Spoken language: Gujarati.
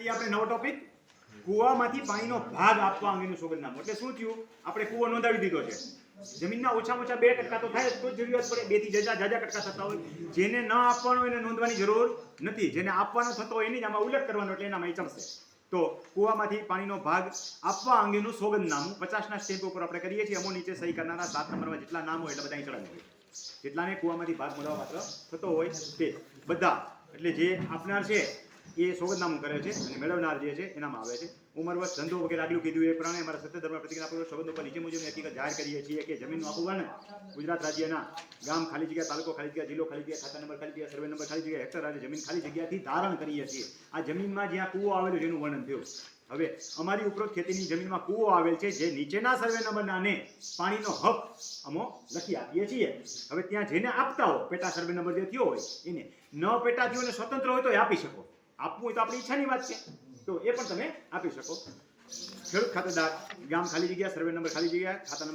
કરીએ આપણે નવો ટોપિક કૂવામાંથી પાણીનો ભાગ આપવા અંગેનું સોગંદનામું એટલે શું થયું? આપણે કૂવો નોંધાવી દીધો છે. જમીનના ઓછામાં ઓછા બે ટકા તો થાય કોઈ જરૂરિયાત પડે. બેથી જજા જાજા ટકા થતા હોય. જેને ન આપવાનો એને નોંધવાની જરૂર નથી. જેને આપવાનો થતો હોય એની જ આમાં ઉલ્લેખ કરવાનો એટલે એનામાં એ ચડશે તો કૂવામાંથી પાણીનો ભાગ આપવા અંગેનું સોગંદનામું પચાસના સ્ટેપ ઉપર આપણે કરીએ છીએ. અમો નીચે સહી કરનારા સાત નંબરમાં જેટલા નામ હોય એટલે બધા ચડાવી હોય જેટલાને કૂવામાંથી ભાગ મળવા પાત્ર થતો હોય તે બધા, એટલે જે આપનાર છે એ સોગંદનામું કરે છે અને મેળવનાર જે છે એનામાં આવે છે. ઉંમર વર્ષ ધંધો વગેરે આગલું કીધું એ પ્રમાણે અમારા સત્ય ધર્મ પ્રતિજ્ઞાપૂર્વક સંબંધો પર નીચે મુજબ હકીકત જાહેર કરીએ છીએ કે જમીનનું આખું વર્ણન ગુજરાત રાજ્યના ગામ ખાલી જગ્યા, તાલુકો ખાલી જગ્યા, જિલ્લો ખાલી જગ્યા, ખાતા નંબર ખાલી જગ્યા, સર્વે નંબર ખાલી જગ્યા, હેક્ટર અને જમીન ખાલી જગ્યાથી ધારણ કરીએ છીએ. આ જમીનમાં જ્યાં કૂવો આવેલો એનું વર્ણન થયું. હવે અમારી ઉપરોક્ત ખેતીની જમીનમાં કૂવો આવેલ છે જે નીચેના સર્વે નંબરના ને પાણીનો હક અમો લખી આપીએ છીએ. હવે ત્યાં જેને આપતા હો, પેટા સર્વે નંબર જે થયો હોય એને. ન પેટા થયો અને સ્વતંત્ર હોય તો એ આપી શકો. આપવું હોય તો આપણી ઈચ્છાની વાત છે. તો એ પણ તમે આપી શકો. ખેડૂત ખાતેદાર, ગામ ખાલી જગ્યા, સર્વે નંબર ખાલી જગ્યા ખાતા નંબર